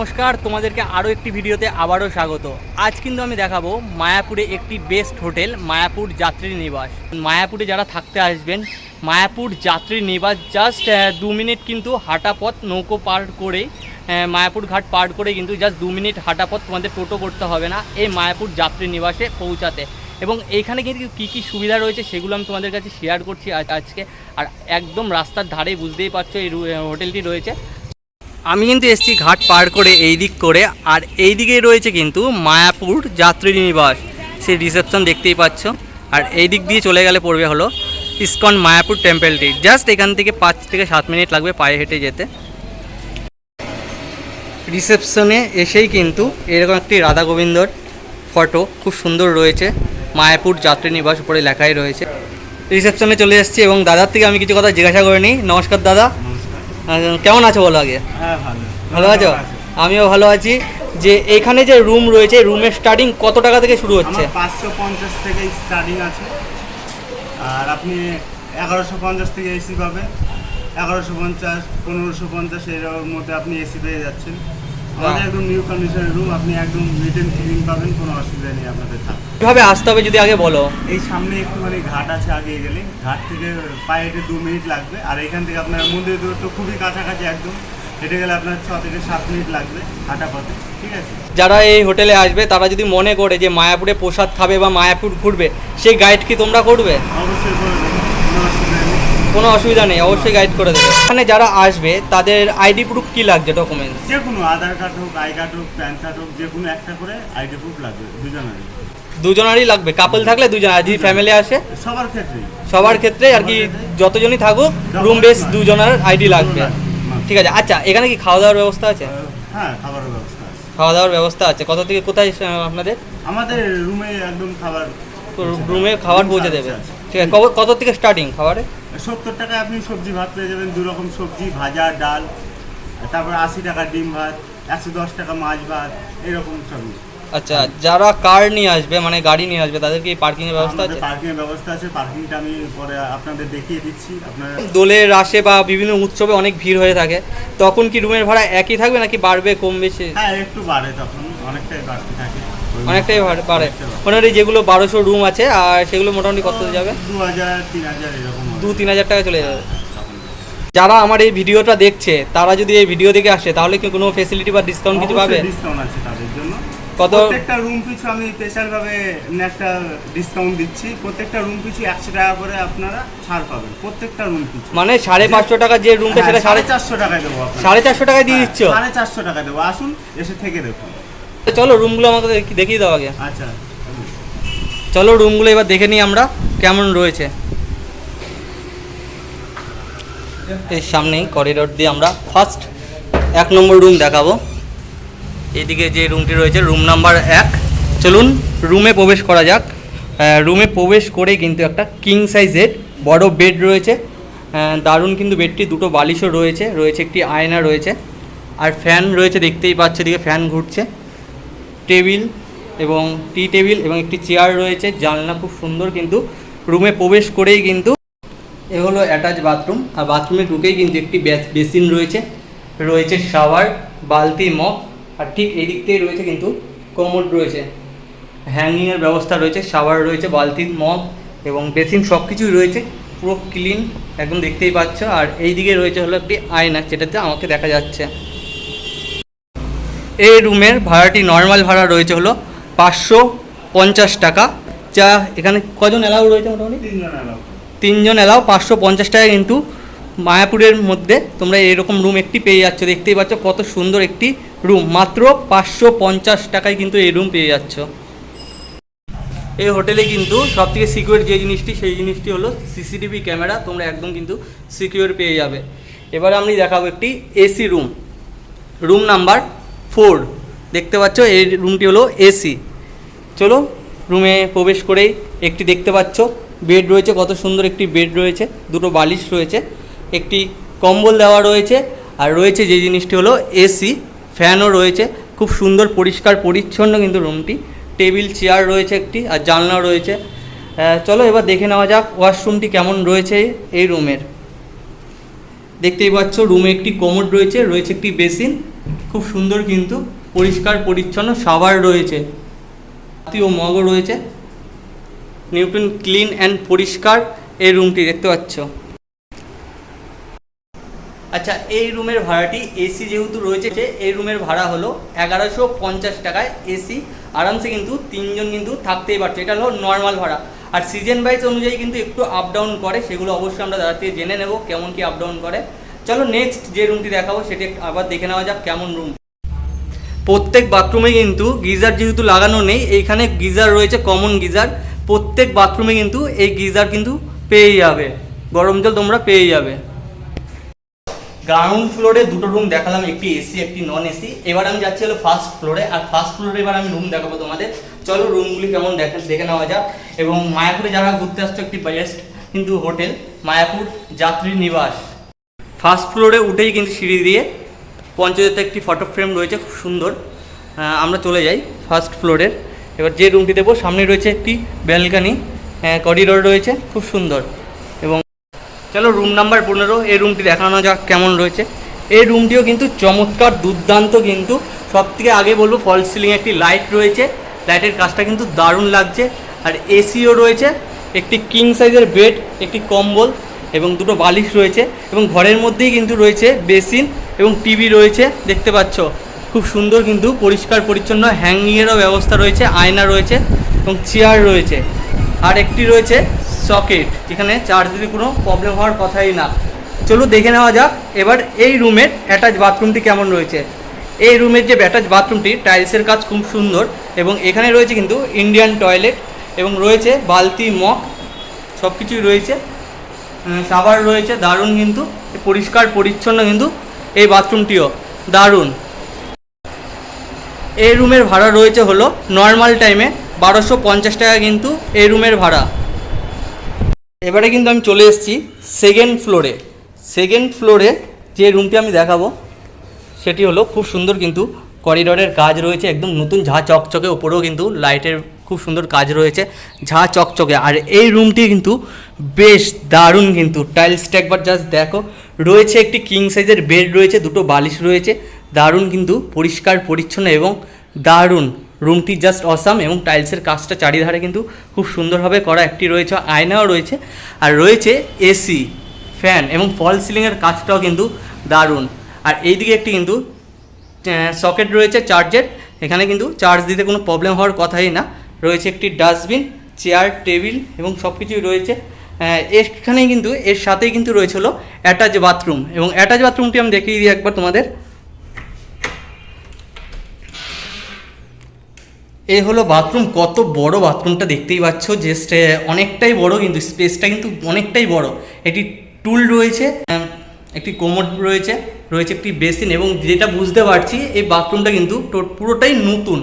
নমস্কার, তোমাদেরকে আরও একটি ভিডিওতে আবারও স্বাগত। আজ কিন্তু আমি দেখাবো মায়াপুরে একটি বেস্ট হোটেল, মায়াপুর যাত্রী নিবাস। মায়াপুরে যারা থাকতে আসবেন, মায়াপুর যাত্রী নিবাস জাস্ট দু মিনিট কিন্তু হাঁটা পথ নৌকো পার করে মায়াপুর ঘাট পার করে কিন্তু জাস্ট দু মিনিট হাঁটা পথ তোমাদের টোটো করতে হবে না এই মায়াপুর যাত্রী নিবাসে পৌঁছাতে। এবং এইখানে কিন্তু কী কী সুবিধা রয়েছে সেগুলো আমি তোমাদের কাছে শেয়ার করছি আজকে। আর একদম রাস্তার ধারে বুঝতেই পারছ এই হোটেলটি রয়েছে। আমি কিন্তু এসছি ঘাট পার করে এই দিক করে, আর এই দিকেই রয়েছে কিন্তু মায়াপুর যাত্রী নিবাস। সেই রিসেপশন দেখতেই পাচ্ছ। আর এই দিক দিয়ে চলে গেলে পড়বে হলো ইস্কন মায়াপুর টেম্পলটি জাস্ট এখান থেকে পাঁচ থেকে সাত মিনিট লাগবে পায়ে হেঁটে যেতে। রিসেপশনে এসেই কিন্তু এরকম একটি রাধা গোবিন্দর ফটো খুব সুন্দর রয়েছে। মায়াপুর যাত্রী নিবাস উপরে লেখাই রয়েছে। রিসেপশনে চলে এসেছি এবং দাদার থেকে আমি কিছু কথা জিজ্ঞাসা করে নিই। নমস্কার দাদা। কেমন আছো বলো আগে? হ্যাঁ ভালো। ভালো আছো? আমিও ভালো আছি। যে এখানে যে রুম রয়েছে রুমের স্টার্টিং কত টাকা থেকে শুরু হচ্ছে? পাঁচশো পঞ্চাশ থেকে স্টার্টিং আছে। আর আপনি এগারোশো পঞ্চাশ থেকে এসি পাবেন। এগারোশো পঞ্চাশ পনেরোশো পঞ্চাশ এর মধ্যে আপনি এসি পেয়ে যাচ্ছেন। আমাদের একদম নিউ কন্ডিশনের রুম আপনি একদম রিটেন ক্লিন পাবেন কোনো অসুবিধা নেই আপনাদের কীভাবে আসতে হবে যদি আগে বলো? এই সামনে একটুখানি ঘাট আছে আগে গেলে ঘাট থেকে পায়ে হেঁটে দু মিনিট লাগবে আর এখান থেকে আপনার মন্দির দূরত্ব খুবই কাছাকাছি একদম। হেঁটে গেলে আপনার ছ থেকে সাত মিনিট লাগবে হাঁটা পথে ঠিক আছে? যারা এই হোটেলে আসবে তারা যদি মনে করে যে মায়াপুরে প্রসাদ খাবে বা মায়াপুর ঘুরবে সেই গাইড কি তোমরা করবে? অবশ্যই করে দেবেন কোনো অসুবিধা নেই কোনো অসুবিধা নেই অবশ্যই গাইড করে দেবে। এখানে যারা আসবে তাদের আইডি প্রুফ কি লাগবে ডকুমেন্টস যে কোনো আধার কার্ড হোক আই কার্ড হোক প্যান কার্ড হোক যে কোনো একটা করে আইডি প্রুফ লাগবে দুজনেরই। দুজনারই লাগবে কাপল থাকলে দুজন আর যদি ফ্যামিলি আসে? সবার ক্ষেত্রেই। সবার ক্ষেত্রে আর কি যতজনই থাকুক রুম বেস দুজনের আইডি লাগবে। ঠিক আছে আচ্ছা এখানে কি খাওয়া দাওয়ার ব্যবস্থা আছে? হ্যাঁ খাবারের ব্যবস্থা আছে। খাওয়া দাওয়ার ব্যবস্থা আছে। কত থেকে কোথায় আপনাদের? আমাদের রুমে একদম খাবার রুমে খাবার পৌঁছে দেবে। ঠিক আছে কত- কত থেকে স্টার্টিং খাবারে? সত্তর টাকায় আপনি সবজি ভাত পেয়ে যাবেন দু রকম সবজি ভাজা ডাল তারপর আশি টাকা ডিম ভাত একশো দশ টাকা মাছ ভাত এরকম সবই আচ্ছা যারা কার নিয়ে আসবে মানে গাড়ি নিয়ে আসবে তাদের কি পার্কিং এর ব্যবস্থা আছে? পার্কিং এর ব্যবস্থা আছে পার্কিংটা আমি পরে আপনাদের দেখিয়ে দিচ্ছি আপনারা দোলের আসে বা বিভিন্ন উৎসবে অনেক ভিড় হয়ে থাকে তখন কি রুমের ভাড়া একই থাকবে নাকি বাড়বে কম বেশি? হ্যাঁ একটু বাড়ে তখন অনেকটাই বাড়তে থাকে। অনেকটাই বাড়ে- মোটামুটি যেগুলো বারোশো রুম আছে আর সেগুলো মোটামুটি কত যাবে? দু তিন হাজার টাকা চলে যাবে। যারা আমার এই ভিডিওটা দেখছে তারা যদি এই ভিডিও দেখে আসে তাহলে কি কোনো ফেসিলিটি বা ডিসকাউন্ট কিছু পাবে? ডিসকাউন্ট আছে তাদের জন্য। কত? প্রত্যেকটা রুম পিছু আমি স্পেশাল ভাবে একটা ডিসকাউন্ট দিচ্ছি। প্রত্যেকটা রুম পিছু একশো টাকা করে আপনারা ছাড় পাবেন প্রত্যেকটা রুম পিছু মানে সাড়ে পাঁচশো টাকা যে রুমটা সেটা হ্যাঁ, সাড়ে সাড়ে চারশো টাকায় দেবো সাড়ে চারশো টাকায় দিয়ে দিচ্ছ? হ্যাঁ, সাড়ে চারশো টাকা দেবো। আসুন এসে থেকে দেখুন। চলো রুমগুলো আমাকে দেখি- দেখিয়ে দাও আগে। আচ্ছা। চলো রুমগুলো এবার দেখে নিই আমরা কেমন রয়েছে। এর সামনেই করিডোর দিয়ে আমরা ফার্স্ট এক নম্বর রুম দেখাবো। এদিকে যে রুমটি রয়েছে রুম নাম্বার এক। চলুন রুমে প্রবেশ করা যাক। রুমে প্রবেশ করে কিন্তু একটা কিং সাইজের বড় বেড রয়েছে। দারুণ কিন্তু বেডটি দুটো বালিশও রয়েছে রয়েছে একটি আয়না রয়েছে। আর ফ্যান রয়েছে দেখতেই পাচ্ছে এদিকে ফ্যান ঘুরছে। টেবিল এবং টি টেবিল এবং একটি চেয়ার রয়েছে। জানলা খুব সুন্দর কিন্তু রুমে প্রবেশ করেই কিন্তু এ হলো অ্যাটাচ বাথরুম আর বাথরুমে ঢুকেই কিন্তু একটি বেস- বেসিন রয়েছে। রয়েছে শাওয়ার বালতি মগ আর ঠিক এই দিক থেকে রয়েছে কিন্তু কোমোড রয়েছে। হ্যাঙ্গিংয়ের ব্যবস্থা রয়েছে শাওয়ার রয়েছে, বালতি মগ এবং বেসিন সব কিছুই রয়েছে। পুরো ক্লিন একদম দেখতেই পাচ্ছ। আর এই দিকে রয়েছে হলো একটি আয়না, যেটাতে আমাকে দেখা যাচ্ছে। এই রুমের ভাড়াটি নর্মাল ভাড়া রয়েছে হলো পাঁচশো পঞ্চাশ টাকা। যা এখানে কজন অ্যালাউ রয়েছে মোটামুটি? তিনজন এলাও পাঁচশো পঞ্চাশ টাকা কিন্তু মায়াপুরের মধ্যে তোমরা এরকম রুম একটি পেয়ে যাচ্ছ। দেখতেই পাচ্ছ কত সুন্দর একটি রুম মাত্র পাঁচশো পঞ্চাশ টাকায় কিন্তু এই রুম পেয়ে যাচ্ছ। এই হোটেলে কিন্তু সব থেকে সিকিউর যে জিনিসটি সেই জিনিসটি হলো সিসিটিভি ক্যামেরা তোমরা একদম কিন্তু সিকিউর পেয়ে যাবে। এবার আমি দেখাবো একটি AC room room number four, দেখতে পাচ্ছ, এই রুমটি হলো এসি চলো, রুমে প্রবেশ করেই একটি দেখতে পাচ্ছ। বেড রয়েছে, কত সুন্দর একটি বেড রয়েছে, দুটো বালিশ রয়েছে, একটি কম্বল দেওয়া রয়েছে, আর রয়েছে যে জিনিসটি হলো এসি ফ্যানও রয়েছে, খুব সুন্দর, পরিষ্কার, পরিচ্ছন্ন কিন্তু রুমটি। টেবিল, চেয়ার রয়েছে একটি, আর জানলা রয়েছে। চলো এবার দেখে নেওয়া যাক ওয়াশরুমটি কেমন রয়েছে এই রুমের। দেখতেই পাচ্ছ, রুমে একটি কোমোড রয়েছে রয়েছে একটি বেসিন খুব সুন্দর কিন্তু পরিষ্কার, পরিচ্ছন্ন সাবার রয়েছে। ও মগও রয়েছে। নিউটন ক্লিন অ্যান্ড পরিষ্কার এই রুমটি দেখতে পাচ্ছ। আচ্ছা এই রুমের ভাড়াটি এসি যেহেতু রয়েছে এই রুমের ভাড়া হলো এগারোশো পঞ্চাশ টাকায় এসি। আরামসে কিন্তু তিনজন কিন্তু থাকতেই পারছে। এটা হলো নর্মাল ভাড়া। আর সিজন ওয়াইজ অনুযায়ী কিন্তু একটু আপ ডাউন করে, সেগুলো অবশ্যই আমরা থেকে জেনে নেব কেমন কি আপ ডাউন করে। চলো নেক্সট যে রুমটি দেখাবো সেটি আবার দেখে নেওয়া যাক কেমন রুম প্রত্যেক বাথরুমে কিন্তু গিজার যেহেতু লাগানো নেই, এইখানে গিজার রয়েছে কমন গিজার। প্রত্যেক বাথরুমে কিন্তু এই গিজার কিন্তু পেয়ে যাবে। গরম জল তোমরা পেয়ে যাবে। গ্রাউন্ড ফ্লোরে দুটো রুম দেখালাম, একটি এসি একটি নন এসি এবার আমি যাচ্ছি হলো ফার্স্ট ফ্লোরে আর ফার্স্ট ফ্লোরে এবার আমি রুম দেখাবো তোমাদের। চলো রুমগুলি কেমন দেখে দেখে নেওয়া যাক। এবং মায়াপুরে যারা ঘুরতে আসছো একটি বেস্ট কিন্তু হোটেল মায়াপুর যাত্রী নিবাস। ফার্স্ট ফ্লোরে উঠেই কিন্তু সিঁড়ি দিয়ে পঞ্চায়েতে একটি ফটো ফ্রেম রয়েছে, খুব সুন্দর। আমরা চলে যাই ফার্স্ট ফ্লোরের এবার যে রুমটি দেবো, সামনে রয়েছে একটি ব্যালকানি করিডোর রয়েছে, খুব সুন্দর। এবং চলো রুম নাম্বার পনেরো, এই রুমটি দেখানো যাক কেমন রয়েছে। এই রুমটিও কিন্তু চমৎকার, দুর্দান্ত কিন্তু। সব থেকে আগে বলব ফল সিলিংয়ে একটি লাইট রয়েছে। লাইটের কাজটা কিন্তু দারুণ লাগছে। আর এসিও রয়েছে। একটি কিং সাইজের বেড একটি কম্বল। এবং দুটো বালিশ রয়েছে এবং ঘরের মধ্যেই কিন্তু রয়েছে বেসিন এবং টিভি রয়েছে, দেখতে পাচ্ছ। খুব সুন্দর কিন্তু পরিষ্কার পরিচ্ছন্ন হ্যাঙ্গিংয়েরও ব্যবস্থা রয়েছে, আয়না রয়েছে এবং চেয়ার রয়েছে। আর একটি রয়েছে সকেট, যেখানে চার্জ দিলে কোনো প্রবলেম হওয়ার কথাই না। চলো দেখে নেওয়া যাক, এবার এই রুমের অ্যাটাচ বাথরুমটি কেমন রয়েছে। এই রুমের যে অ্যাটাচ বাথরুমটি টাইলসের কাজ খুব সুন্দর এবং এখানে রয়েছে কিন্তু ইন্ডিয়ান টয়লেট এবং রয়েছে বালতি মগ সব কিছুই রয়েছে। সাবার রয়েছে, দারুণ কিন্তু, পরিষ্কার, পরিচ্ছন্ন কিন্তু এই বাথরুমটিও, দারুণ। এই রুমের ভাড়া রয়েছে হলো নর্মাল টাইমে বারোশো পঞ্চাশ টাকা কিন্তু এই রুমের ভাড়া। এবারে কিন্তু আমি চলে এসেছি সেকেন্ড ফ্লোরে সেকেন্ড ফ্লোরে যে রুমটি আমি দেখাবো, সেটি হলো খুব সুন্দর কিন্তু করিডোরের কাজ রয়েছে, একদম নতুন ঝা চকচকে ওপরেও কিন্তু লাইটের খুব সুন্দর কাজ রয়েছে, ঝা চকচকে। আর এই রুমটি কিন্তু বেশ দারুণ কিন্তু। টাইলসটা একবার জাস্ট দেখো। রয়েছে একটি কিং সাইজের বেড রয়েছে দুটো বালিশ রয়েছে। দারুণ কিন্তু, পরিষ্কার, পরিচ্ছন্ন এবং দারুণ। রুমটি জাস্ট অসাম এবং টাইলসের কাজটা চারিধারে কিন্তু খুব সুন্দরভাবে করা একটি রয়েছে, আয়নাও রয়েছে। আর রয়েছে এসি ফ্যান এবং ফল সিলিংয়ের কাজটাও কিন্তু দারুণ। আর এইদিকে একটি কিন্তু সকেট রয়েছে চার্জের এখানে কিন্তু চার্জ দিতে কোনো প্রবলেম হওয়ার কথাই না। রয়েছে একটি ডাস্টবিন চেয়ার টেবিল এবং সব কিছুই রয়েছে। আহ, এখানেই কিন্তু এর সাথেই কিন্তু রয়েছে হলো অ্যাটাচ বাথরুম এবং অ্যাটাচ বাথরুমটি আমি দেখিয়ে দিই একবার তোমাদের। এই হলো বাথরুম কত বড় বাথরুমটা দেখতেই পাচ্ছ যে অনেকটাই বড় কিন্তু স্পেসটা কিন্তু অনেকটাই বড়। একটি টুল রয়েছে একটি কোমোড রয়েছে রয়েছে একটি বেসিন এবং যেটা বুঝতে পারছি এই বাথরুমটা কিন্তু পুরোটাই নতুন।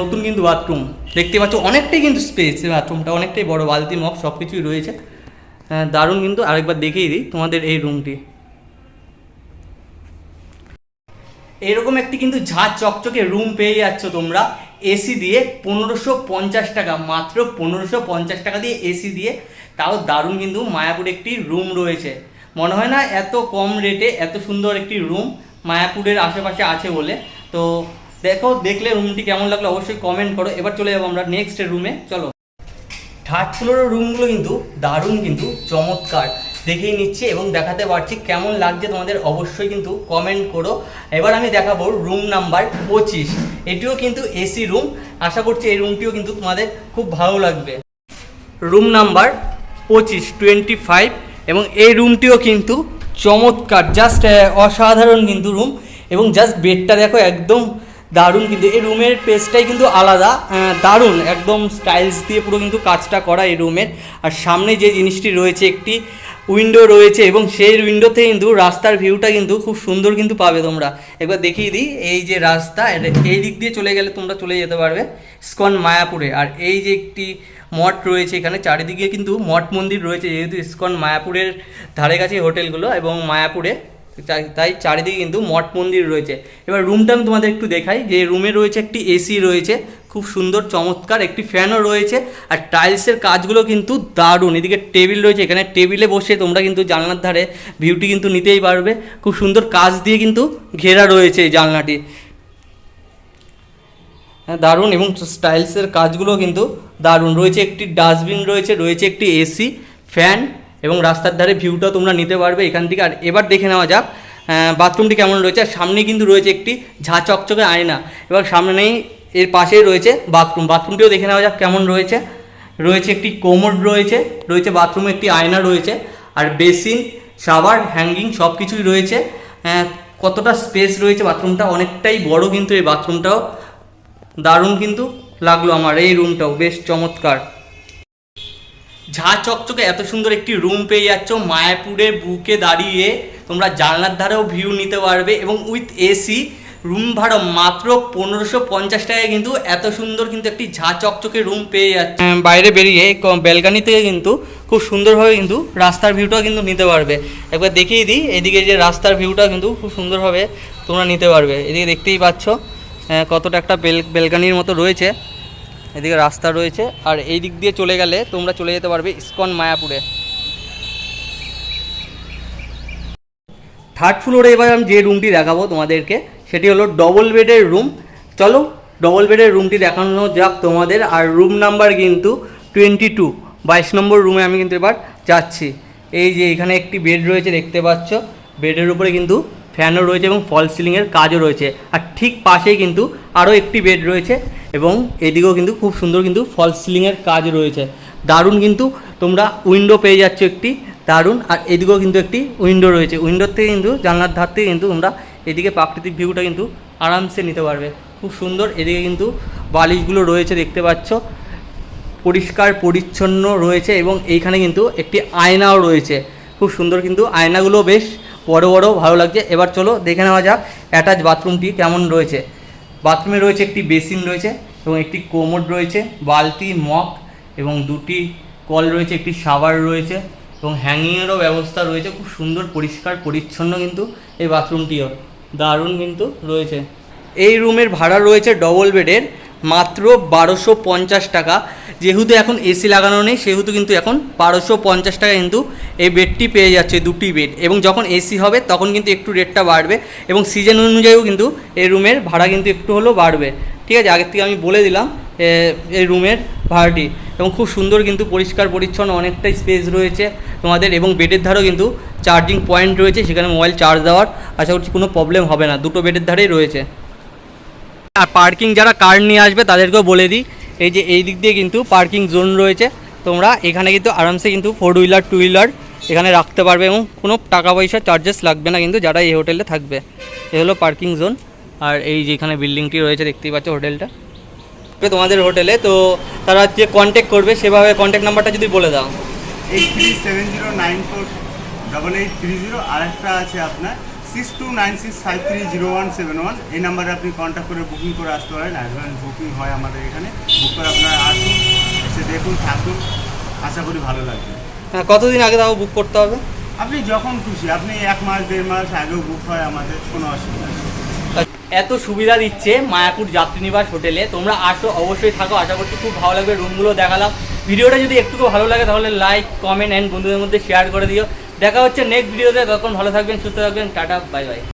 নতুন কিন্তু বাথরুম দেখতে পাচ্ছ, অনেকটাই কিন্তু স্পেস বাথরুমটা অনেকটাই বড়, বালতি মগ সব কিছুই রয়েছে দারুণ কিন্তু, আরেকবার দেখিয়ে দিই তোমাদের এই রুমটি এরকম একটি কিন্তু ঝাঁ চকচকে রুম পেয়ে যাচ্ছ তোমরা। এসি দিয়ে পনেরোশো পঞ্চাশ টাকা, মাত্র পনেরোশো পঞ্চাশ টাকা দিয়ে এসি দিয়ে। তাও দারুণ কিন্তু, মায়াপুরে একটি রুম রয়েছে। মনে হয় না, এত কম রেটে এত সুন্দর একটি রুম মায়াপুরের আশেপাশে আছে বলে। তো দেখো, দেখলে রুমটি কেমন লাগল অবশ্যই কমেন্ট করো। এবার চলে যাব আমরা নেক্সট রুমে চলো। থার্ড ফ্লোরের রুমগুলো কিন্তু দারুণ কিন্তু চমৎকার। দেখেই নিচ্ছি এবং দেখাতে পারছি কেমন লাগছে তোমাদের অবশ্যই কিন্তু কমেন্ট করো। এবার আমি দেখাবো রুম নাম্বার পঁচিশ। এটিও কিন্তু এসি রুম আশা করছি এই রুমটিও কিন্তু তোমাদের খুব ভালো লাগবে। রুম নাম্বার পঁচিশ টোয়েন্টি ফাইভ এবং এই রুমটিও কিন্তু চমৎকার। জাস্ট অসাধারণ কিন্তু রুম এবং জাস্ট বেডটা দেখো একদম দারুণ কিন্তু এই রুমের পেজটাই কিন্তু আলাদা। আহ, দারুণ একদম স্টাইলস দিয়ে পুরো কিন্তু কাজটা করা এই রুমের। আর সামনে যে জিনিসটি রয়েছে একটি উইন্ডো রয়েছে এবং সেই উইন্ডোতে কিন্তু রাস্তার ভিউটা কিন্তু খুব সুন্দর কিন্তু পাবে তোমরা। একবার দেখিয়ে দিই এই যে রাস্তা এই দিক দিয়ে চলে গেলে তোমরা চলে যেতে পারবে স্কন মায়াপুরে। আর এই যে একটি মঠ রয়েছে এখানে চারিদিকে কিন্তু মঠ মন্দির রয়েছে যেহেতু ইস্কন মায়াপুরের ধারে কাছে হোটেলগুলো এবং মায়াপুরে তাই- চারিদিকে কিন্তু মঠ মন্দির রয়েছে। এবার রুমটা আমি তোমাদের একটু দেখাই, যে রুমে রয়েছে একটি এসি রয়েছে, খুব সুন্দর, চমৎকার, একটি ফ্যানও রয়েছে, আর টাইলসের কাজগুলো কিন্তু দারুণ। এদিকে টেবিল রয়েছে, এখানে টেবিলে বসে তোমরা কিন্তু জানলার ধারে ভিউটি কিন্তু নিতেই পারবে। খুব সুন্দর কাজ দিয়ে কিন্তু ঘেরা রয়েছে এই জানলাটি। হ্যাঁ দারুণ, এবং স্টাইলসের কাজগুলো কিন্তু দারুণ। রয়েছে একটি ডাস্টবিন রয়েছে রয়েছে একটি এসি ফ্যান এবং রাস্তার ধারে ভিউটাও তোমরা নিতে পারবে এখান থেকে। আর এবার দেখে নেওয়া যাক বাথরুমটি কেমন রয়েছে। আর সামনে কিন্তু রয়েছে একটি ঝা চকচকে আয়না। এবার সামনে নেই এর পাশেই রয়েছে বাথরুম বাথরুমটিও দেখে নেওয়া যাক কেমন রয়েছে। রয়েছে একটি কোমোড রয়েছে রয়েছে বাথরুমে একটি আয়না রয়েছে, আর বেসিন শাওয়ার হ্যাঙ্গিং সব কিছুই রয়েছে কতটা স্পেস রয়েছে বাথরুমটা অনেকটাই বড় কিন্তু এই বাথরুমটাও দারুণ কিন্তু লাগল আমার এই রুমটাও বেশ চমৎকার। ঝা চকচকে এত সুন্দর একটি রুম পেয়ে যাচ্ছ। মায়াপুরের বুকে দাঁড়িয়ে তোমরা জানলার ধারেও ভিউ নিতে পারবে এবং উইথ এসি রুম ভাড়া মাত্র পনেরোশো পঞ্চাশ টাকায় কিন্তু এত সুন্দর কিন্তু একটি ঝা চকচকে রুম পেয়ে যাচ্ছে। বাইরে বেরিয়ে ব্যালকানি থেকে কিন্তু খুব সুন্দরভাবে কিন্তু রাস্তার ভিউটাও কিন্তু নিতে পারবে। একবার দেখিয়ে দিই, এদিকে যে রাস্তার ভিউটা কিন্তু খুব সুন্দরভাবে তোমরা নিতে পারবে। এদিকে দেখতেই পাচ্ছ কতটা একটা বেল বেলকানির মতো রয়েছে। এদিকে রাস্তা রয়েছে, আর এই দিক দিয়ে চলে গেলে তোমরা চলে যেতে পারবে ইস্কন মায়াপুরে। থার্ড ফ্লোরে এবার আমি যে রুমটি দেখাবো তোমাদেরকে, সেটি হলো ডবল বেডের রুম চলো ডবল বেডের রুমটি দেখানো যাক তোমাদের, আর রুম নাম্বার কিন্তু টোয়েন্টি টু বাইশ নম্বর রুমে আমি কিন্তু এবার যাচ্ছি। এই যে এখানে একটি বেড রয়েছে, দেখতে পাচ্ছ। বেডের উপরে কিন্তু ফ্যানও রয়েছে এবং ফল সিলিংয়ের কাজও রয়েছে। আর ঠিক পাশেই কিন্তু আরও একটি বেড রয়েছে এবং এদিকেও কিন্তু খুব সুন্দর কিন্তু ফল সিলিংয়ের কাজ রয়েছে। দারুণ কিন্তু তোমরা উইন্ডো পেয়ে যাচ্ছ একটি, দারুণ। আর এদিকেও কিন্তু একটি উইন্ডো রয়েছে। উইন্ডোর থেকে কিন্তু জানলার ধার থেকে কিন্তু তোমরা এদিকে প্রাকৃতিক ভিউটা কিন্তু আরামসে নিতে পারবে। খুব সুন্দর এদিকে কিন্তু বালিশগুলো রয়েছে দেখতে পাচ্ছ। পরিষ্কার, পরিচ্ছন্ন রয়েছে এবং এইখানে কিন্তু একটি আয়নাও রয়েছে। খুব সুন্দর কিন্তু আয়নাগুলো বেশ বড় বড় ভালো লাগছে। এবার চলো দেখে নেওয়া যাক অ্যাটাচ বাথরুমটি কেমন রয়েছে। বাথরুমে রয়েছে একটি বেসিন রয়েছে এবং একটি কোমোড রয়েছে, বালতি, মগ এবং দুটি কল রয়েছে, একটি শাওয়ার রয়েছে এবং হ্যাঙ্গিংয়েরও ব্যবস্থা রয়েছে। খুব সুন্দর, পরিষ্কার, পরিচ্ছন্ন কিন্তু এই বাথরুমটিও দারুণ কিন্তু রয়েছে। এই রুমের ভাড়া রয়েছে ডবল বেডের মাত্র বারোশো পঞ্চাশ টাকা। যেহেতু এখন এসি লাগানো নেই, সেহেতু কিন্তু এখন বারোশো পঞ্চাশ টাকা কিন্তু এই বেডটি পেয়ে যাচ্ছে, দুটি বেড এবং যখন এসি হবে, তখন কিন্তু একটু রেটটা বাড়বে এবং সিজন অনুযায়ীও কিন্তু এই রুমের ভাড়া কিন্তু একটু হলেও বাড়বে। ঠিক আছে? আগের থেকে আমি বলে দিলাম এই রুমের ভাড়াটি। এবং খুব সুন্দর কিন্তু পরিষ্কার, পরিচ্ছন্ন অনেকটাই স্পেস রয়েছে তোমাদের এবং বেডের ধারেও কিন্তু চার্জিং পয়েন্ট রয়েছে, সেখানে মোবাইল চার্জ দেওয়ার। আশা করছি কোনো প্রবলেম হবে না। দুটো বেডের ধারেই রয়েছে। আর পার্কিং যারা কার নিয়ে আসবে তাদেরকেও বলে দিই। এই যে এই দিক দিয়ে কিন্তু পার্কিং জোন রয়েছে। তোমরা এখানে কিন্তু আরামসে কিন্তু ফোর হুইলার টু হুইলার এখানে রাখতে পারবে এবং কোনো টাকা পয়সা চার্জেস লাগবে না কিন্তু যারা এই হোটেলে থাকবে। এ হলো পার্কিং জোন আর এই যে এখানে বিল্ডিংটি রয়েছে, দেখতেই পাচ্ছ হোটেলটা তোমাদের হোটেলে তো তারা যে কন্ট্যাক্ট করবে সেভাবে কন্ট্যাক্ট নাম্বারটা যদি বলে দাও। Eight three seven zero nine four double eight three zero আর একটা আছে আপনার। Six two nine six five three zero one seven one এই নাম্বারে আপনি কন্ট্যাক্ট করে বুকিং করে আসতে পারেন। অ্যাডভান্স বুকিং হয় আমাদের এখানে। বুক করে আপনারা আসুন এসে দেখুন থাকুন। আশা করি ভালো লাগবে। হ্যাঁ কতদিন আগে তাও বুক করতে হবে? আপনি যখন খুশি আপনি এক মাস দেড় মাস আগেও বুক হয় আমাদের কোনো অসুবিধা নেই। এত সুবিধা দিচ্ছে মায়াপুর যাত্রীনিবাস হোটেলে। তোমরা আসো অবশ্যই থাকো। আশা করছি খুব ভালো লাগবে রুমগুলো দেখালাম। ভিডিওটা যদি একটুকু ভালো লাগে তাহলে লাইক কমেন্ট অ্যান্ড বন্ধুদের মধ্যে শেয়ার করে দিও। দেখা হচ্ছে নেক্সট ভিডিওতে তখন ভালো থাকবেন সুস্থ থাকবেন টাটা বাই বাই